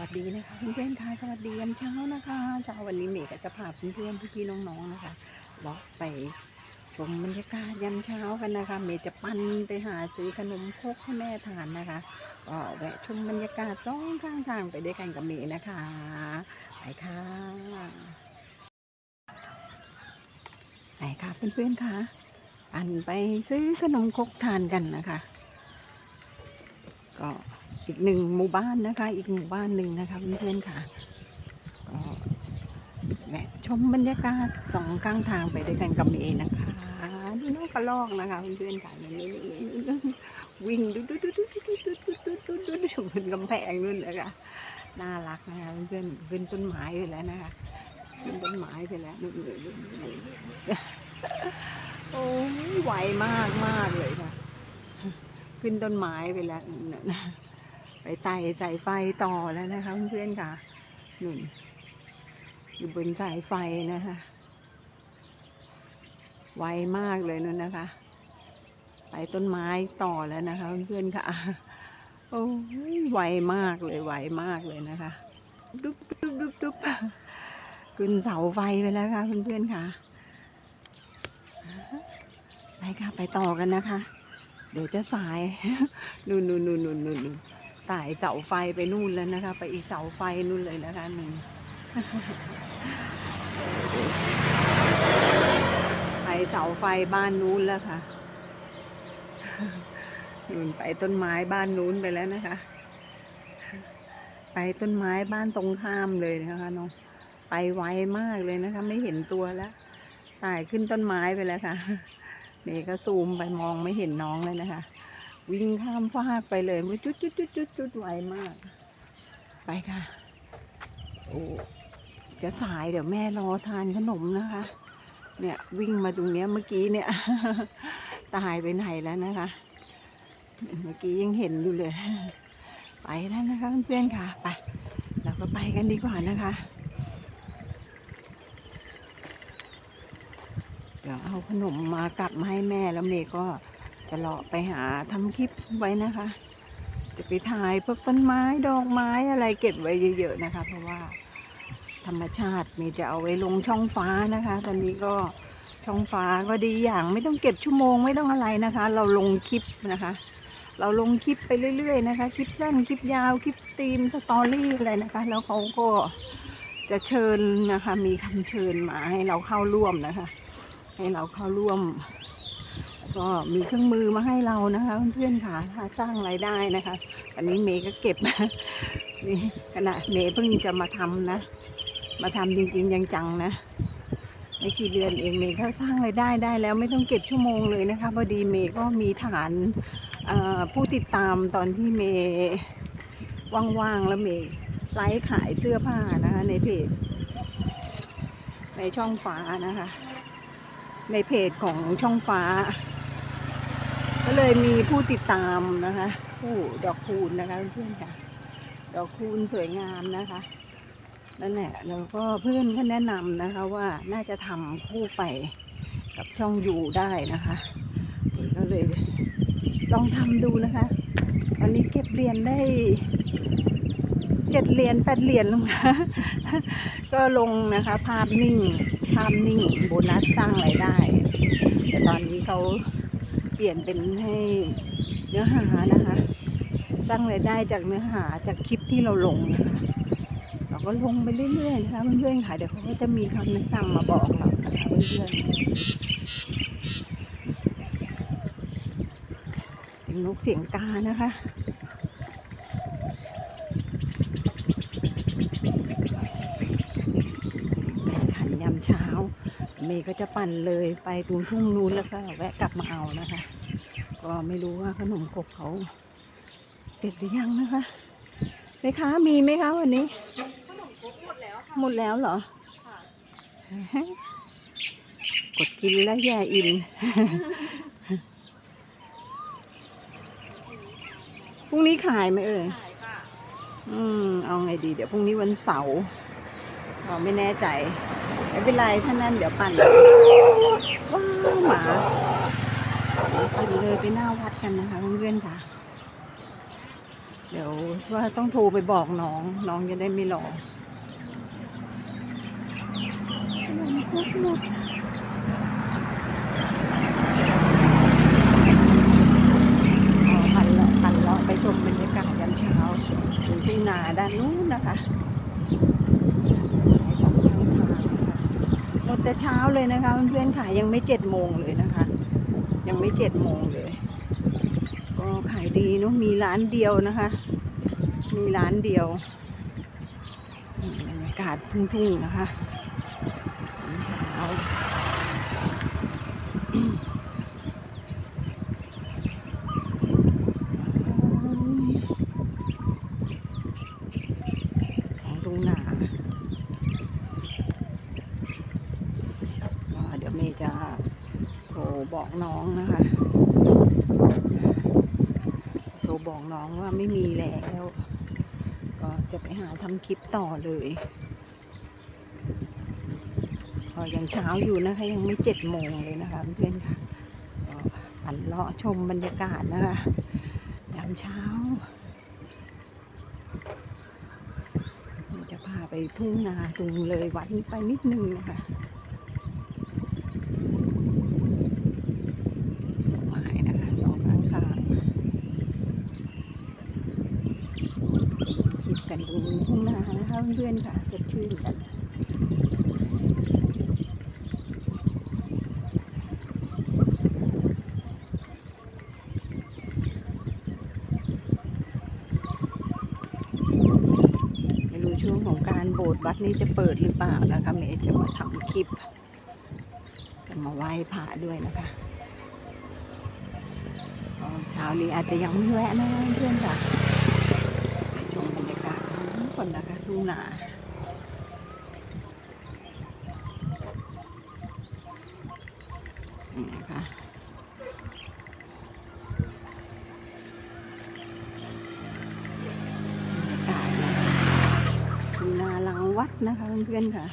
วัสดีนะคะเพื่อนๆค่ะสวัสดียามเช้านะคะเช้าวันนี้เมย์ก็จะพาเพื่อนๆพี่ๆน้องๆนะคะเลาะไปชมบรรยากาศยามเช้ากันนะคะ เมย์จะปั้นไปหาซื้อขนมครกให้แม่ทานนะคะก็แวะชมบรรยากาศสองข้างทางไปด้วยกันกับเมย์นะคะไปค่ะไปค่ะเพื่อนๆค่ะปั่นไปซื้อขนมครกทานกันนะคะ ก็ อีกหนึ่งหมู่บ้านนะคะ อีกหมู่บ้านหนึ่งนะคะเพื่อนๆค่ะก็แวะชมบรรยากาศสองข้างทางไปด้วยกันกับเมย์นะคะดูน้องกระลอกนะคะเพื่อนๆค่ะนี่นี่นี่วิ่งดูดูดูดูดูดูดูดูดูดูดูชมบนกำแพงนู่นนะคะน่ารักนะคะเพื่อนๆขึ้นต้นไม้ไปแล้วนะคะขึ้นต้นไม้ไปแล้วนู่นี่นี่โอ้ยไวมากมากเลยค่ะขึ้นต้นไม้ไปแล้วนั่นน่ะนะ ไปไต่สายไฟต่อแล้วนะคะเพื่อนๆค่ะนุ่นอยู่บนสายไฟนะคะ ไวมากเลยนั่นนะคะ ไปต้นไม้ต่อแล้วนะคะเพื่อนๆค่ะ โอ้ยไวมากเลยไวมากเลยนะคะ ดุ๊บดุ๊บดุ๊บดุ๊บขึ้นเสาไฟไปแล้วค่ะเพื่อนๆค่ะไปค่ะไปต่อกันนะคะ เดี๋ยวจะสายนู่นนู่นนู่นนู่นนู่น นู่ายเสาไฟไปนู่นแล้วนะคะ ไปอีกเสาไฟนู่นเลยนะคะหนึ่งไปเสาไฟบ้านนู้นแล้วค่ะนู่นไปต้นไม้บ้านนู้นไปแล้วนะคะ ไปต้นไม้บ้านตรงข้ามเลยนะคะน้องไปไวมากเลยนะคะ ไม่เห็นตัวแล้วตายขึ้นต้นไม้ไปแล้วค่ะเมย์ก็ซูมไปมองไม่เห็นน้องเลยนะคะ วิ่งข้ามฟากไปเลยมันจุดจุดจุดจุดจุดไวมาก ไปค่ะ โอ้จะสายเดี๋ยวแม่รอทานขนมนะคะ เนี่ยวิ่งมาตรงเนี้ยเมื่อกี้เนี่ย ตายไปไหนแล้วนะคะ เมื่อกี้ยังเห็นอยู่เลย ไปแล้วนะคะเพื่อนๆค่ะ ไป เราก็ไปกันดีกว่านะคะเดี๋ยวเอาขนมมากลับมาให้แม่แล้วเมย์ก็ จะเลาะไปหาทำคลิปไว้นะคะ จะไปถ่ายพวกต้นไม้ดอกไม้อะไรเก็บไว้เยอะๆนะคะ เพราะว่าธรรมชาติมย์จะเอาไว้ลงช่องฟ้านะคะ ตอนนี้ก็ช่องฟ้าก็ดีอย่างไม่ต้องเก็บชั่วโมงไม่ต้องอะไรนะคะ เราลงคลิปนะคะ เราลงคลิปไปเรื่อยๆนะคะคลิปสั้นคลิปยาวคลิปสตรีมสตอรี่อะไรนะคะ แล้วเขาก็จะเชิญนะคะ มีคำเชิญมาให้เราเข้าร่วมนะคะ ให้เราเข้าร่วม ก็มีเครื่องมือมาให้เรานะคะ เพื่อนๆค่ะถ้าสร้างรายได้นะคะ อันนี้เมย์ก็เก็บนี่ขณะเมย์เพิ่งจะมาทำนะ มาทำจริงๆยังจังนะไม่กี่เดือนเองเมย์ก็สร้างรายได้ได้แล้วไม่ต้องเก็บชั่วโมงเลยนะคะพอดีเมย์ก็มีฐานผู้ติดตามตอนที่เมย์ว่างๆแล้วเมย์ไลฟ์ขายเสื้อผ้านะคะ ในเพจในช่องฟ้านะคะ ในเพจของช่องฟ้า ก็เลยมีผู้ติดตามนะคะผู้ดอกคูณนะคะเพื่อนๆค่ะ ดอกคูณสวยงามนะคะนั่นแหละแล้วก็เพื่อนก็แนะนำนะคะว่าน่าจะทำคู่ไปกับช่องยูได้นะคะก็เลยลองทำดูนะคะวันนี้เก็บเหรียญได้เจ็ดเหรียญแปดเหรียญลงมาก็ลงนะคะ ภาพนิ่ง ภาพนิ่งโบนัสสร้างรายได้ แต่ตอนนี้เขา เปลี่ยนเป็นให้เนื้อหานะคะ สร้างรายได้จากเนื้อหาจากคลิปที่เราลงนะคะ เราก็ลงไปเรื่อยๆนะคะเพื่อนๆค่ะเดี๋ยวเขาก็จะมีคำแนะนำมาบอกเรานะคะเพื่อนๆเสียงนกเสียงกานะคะ เป็นขันยามเช้า เมย์ก็จะปั่นเลยไปตรงทุ่งนู้นแล้วก็แวะกลับมาเอานะคะ ก็ไม่รู้ว่าขนมครกเขาเสร็จหรือยังนะคะไหมคะมีไหมคะวันนี้ ขนมครกหมดแล้วค่ะหมดแล้วเหรอ ค่ะกดกินแล้วแย่อินพรุ่งนี้ขายไหมเอ่ยขายค่ะ อืม เอาไงดี เดี๋ยวพรุ่งนี้วันเสาร์เราไม่แน่ใจ ไม่เป็นไรถ้านั่นเดี๋ยวปั่นว้าวหมาปั่นเลยไปหน้าวัดกันนะคะเพื่อนๆค่ะ เดี๋ยวว่าต้องโทรไปบอกน้องน้องจะได้ไม่รออ๋อพันเลาะพันเลาะไปชมบรรยากาศยามเช้าที่นาด้านนู้นนะคะสองข้างทางนะคะ หมดแต่เช้าเลยนะคะเพื่อนๆขายยังไม่เจ็ดโมงเลยนะคะ ยังไม่เจ็ดโมงเลย ก็ขายดีเนาะมีร้านเดียวนะคะ มีร้านเดียวบรรยากาศทุ่งๆนะคะเช้าของทุ่งนาก็เดี๋ยวเมย์จะโทร บอกน้องนะคะโทรบอกน้องว่าไม่มีแล้ว ก็จะไปหาทำคลิปต่อเลยก็ยังเช้าอยู่นะคะ ยังไม่เจ็ดโมงเลยนะคะเพื่อนค่ะก็หันเลาะชมบรรยากาศนะคะยามเช้าจะพาไปทุ่งนาตรงเลยวัดนี้ไปนิดนึงนะคะไม้นะคะสองข้างทาง คลิปกันตรงทุ่ง นะคะเพื่อนๆค่ะสดชื่นกันไม่รู้ช่วงของการโบสถ์วัดนี้จะเปิดหรือเปล่านะคะเมย์จะมาทำคลิปจะมาไหว้พระด้วยนะคะเช้านี้อาจจะยังไม่แวะนะเพื่อนค่ะ ชมบรรยากาศทั้ง คนนะคะทุ่งนานี่นะคะบรรยากาศนะคะทุ่งนาหลังวัดนะคะเพื่อนๆค่ะ